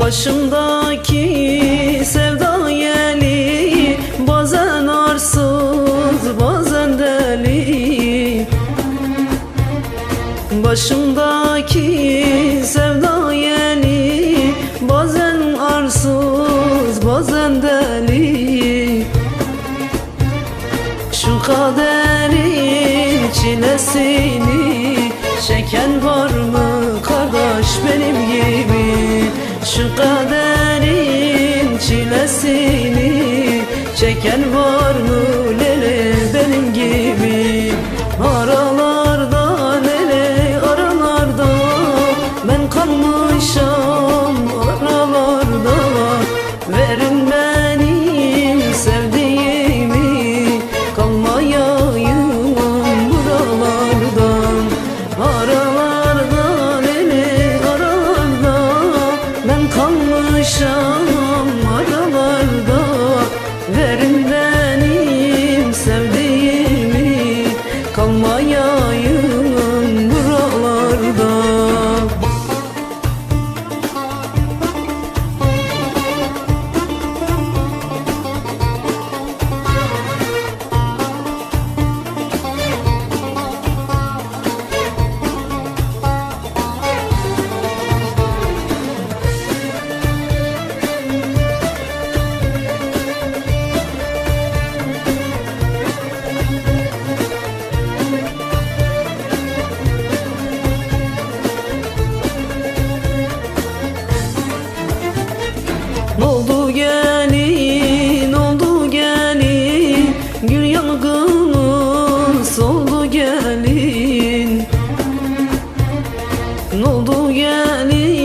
Başımdaki sevda yeli Bazen arsız bazen deli. Başımdaki sevda yeli Bazen arsız bazen deli. Şu kaderin çilesini Çeken var mı kardeş benim kaderin çilesini Çeken var mı lele benim gibi? Aralarda 一生。Oldu gelin,